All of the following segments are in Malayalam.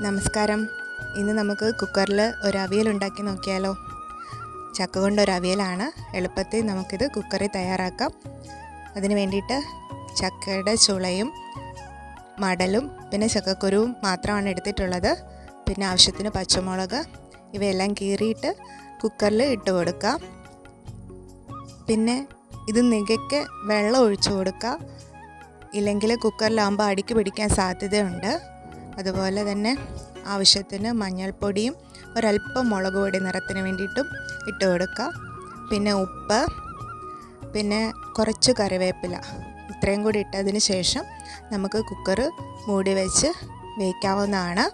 നമസ്കാരം. ഇന്ന് നമുക്ക് കുക്കറിൽ ഒരു അവിയൽ ഉണ്ടാക്കി നോക്കിയാലോ? ചക്ക കൊണ്ടൊരു അവിയലാണ് എളുപ്പത്തിൽ നമുക്കിത് കുക്കറിൽ തയ്യാറാക്കാം. അതിന് വേണ്ടിയിട്ട് ചക്കയുടെ ചുളയും മടലും പിന്നെ ചക്കക്കുരുവും മാത്രമാണ് എടുത്തിട്ടുള്ളത്. പിന്നെ ആവശ്യത്തിന് പച്ചമുളക് ഇവയെല്ലാം കീറിയിട്ട് കുക്കറിൽ ഇട്ട് കൊടുക്കാം. പിന്നെ ഇത് നികയ്ക്ക് വെള്ളം ഒഴിച്ചു കൊടുക്കുക ഇല്ലെങ്കിൽ കുക്കറിലാകുമ്പോൾ അടിക്ക് പിടിക്കാൻ സാധ്യതയുണ്ട്. അതുപോലെ തന്നെ ആവശ്യത്തിന് മഞ്ഞൾപ്പൊടിയും ഒരല്പം മുളക് പൊടി നിറത്തിന് വേണ്ടിയിട്ടും ഇട്ട് കൊടുക്കുക. പിന്നെ ഉപ്പ് പിന്നെ കുറച്ച് കറിവേപ്പില ഇത്രയും കൂടി ഇട്ടതിന് ശേഷം നമുക്ക് കുക്കർ മൂടി വെച്ച് വേവിക്കാവുന്നതാണ്.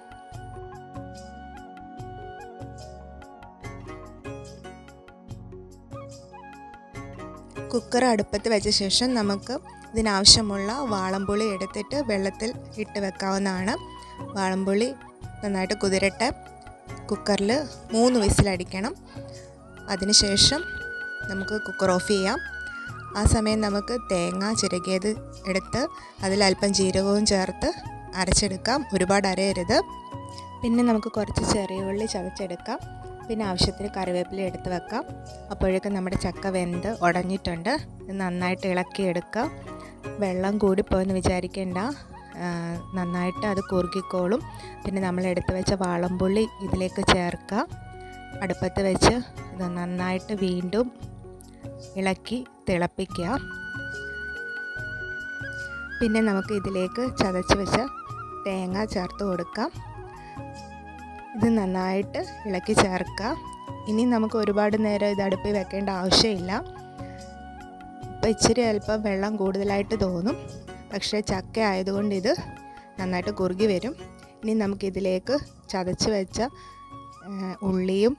കുക്കർ അടുപ്പത്ത് വെച്ച ശേഷം നമുക്ക് ഇതിനാവശ്യമുള്ള വാളംപുളി എടുത്തിട്ട് വെള്ളത്തിൽ ഇട്ട് വെക്കാവുന്നതാണ്. വാളംപുളി നന്നായിട്ട് കുതിരട്ടെ. കുക്കറിൽ മൂന്ന് വിസിലടിക്കണം. അതിനുശേഷം നമുക്ക് കുക്കർ ഓഫ് ചെയ്യാം. ആ സമയം നമുക്ക് തേങ്ങ ചിരകിയത് എടുത്ത് അതിലല്പം ജീരകവും ചേർത്ത് അരച്ചെടുക്കാം. ഒരുപാട് അരയരുത്. പിന്നെ നമുക്ക് കുറച്ച് ചെറിയ ഉള്ളി ചതച്ചെടുക്കാം. പിന്നെ ആവശ്യത്തിന് കറിവേപ്പില എടുത്ത് വെക്കാം. അപ്പോഴേക്കും നമ്മുടെ ചക്ക വെന്ത് ഉടഞ്ഞിട്ടുണ്ട്. നന്നായിട്ട് ഇളക്കിയെടുക്കാം. വെള്ളം കൂടിപ്പോയെന്ന് വിചാരിക്കേണ്ട. നന്നായിട്ട് അത് കുറുകിക്കോളും പിന്നെ നമ്മൾ എടുത്ത് വെച്ച വാളംപുള്ളി ഇതിലേക്ക് ചേർക്കുക. അടുപ്പത്ത് വെച്ച് ഇത് നന്നായിട്ട് വീണ്ടും ഇളക്കി തിളപ്പിക്കുക. പിന്നെ നമുക്ക് ഇതിലേക്ക് ചതച്ച് വെച്ച തേങ്ങ ചേർത്ത് കൊടുക്കാം. ഇത് നന്നായിട്ട് ഇളക്കി ചേർക്കുക. ഇനി നമുക്ക് ഒരുപാട് നേരം ഇത് അടുപ്പിൽ വെക്കേണ്ട ആവശ്യമില്ല. ഇപ്പം ഇച്ചിരി അല്പം വെള്ളം കൂടുതലായിട്ട് തോന്നും. പക്ഷേ ചക്ക ആയതുകൊണ്ട് ഇത് നന്നായിട്ട് കുറുകി വരും. ഇനി നമുക്കിതിലേക്ക് ചതച്ച് വെച്ച ഉള്ളിയും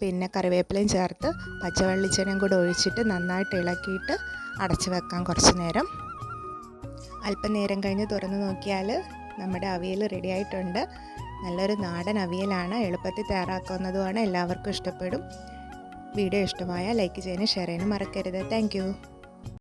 പിന്നെ കറിവേപ്പിലയും ചേർത്ത് പച്ചവെള്ളിച്ചനയും കൂടെ ഒഴിച്ചിട്ട് നന്നായിട്ട് ഇളക്കിയിട്ട് അടച്ചു വെക്കാം കുറച്ച് നേരം. അല്പനേരം കഴിഞ്ഞ് തുറന്ന് നോക്കിയാൽ നമ്മുടെ അവിയൽ റെഡി ആയിട്ടുണ്ട്. നല്ലൊരു നാടൻ അവിയലാണ് എളുപ്പത്തിൽ തയ്യാറാക്കുന്നതുമാണ് എല്ലാവർക്കും ഇഷ്ടപ്പെടും. വീഡിയോ ഇഷ്ടമായ ലൈക്ക് ചെയ്യാനും ഷെയർ ചെയ്യാനും മറക്കരുത്. താങ്ക്